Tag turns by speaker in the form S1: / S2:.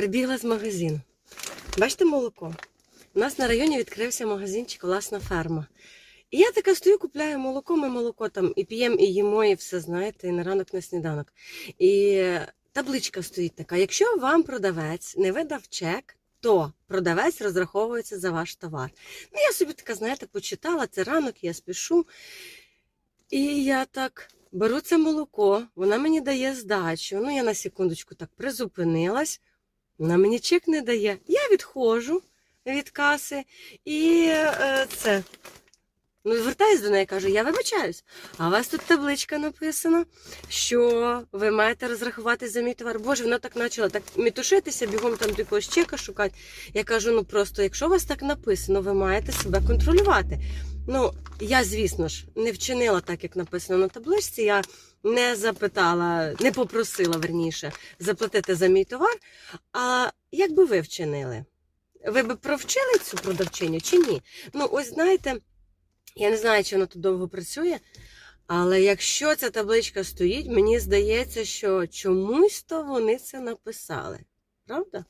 S1: Прибігла з магазину. Бачите молоко? У нас на районі відкрився магазинчик власна ферма. І я така стою, купляю молоко, ми молоко там і п'ємо, і їмо, і все, знаєте, і на ранок на сніданок. І табличка стоїть така: якщо вам продавець не видав чек, то продавець розраховується за ваш товар. Ну, я собі така, знаєте, почитала, це ранок, я спішу. І я так беру це молоко, вона мені дає здачу. Ну, я на секундочку так призупинилась, вона мені чек не дає. Я відходжу від каси і е, це. Ну, звертаюсь до неї, кажу, я вибачаюсь. А у вас тут табличка написана, що ви маєте розрахувати за мій товар. Боже, вона так почала так мітушитися, бігом там до якогось чека шукати. Я кажу, ну просто, якщо у вас так написано, ви маєте себе контролювати. Ну, я, звісно ж, не вчинила так, як написано на табличці. Я не запитала, не попросила верніше заплатити за мій товар. А як би ви вчинили? Ви би провчили цю продавчиню чи ні? Ну, ось знаєте, я не знаю, чи вона тут довго працює, але якщо ця табличка стоїть, мені здається, що чомусь то вони це написали. Правда?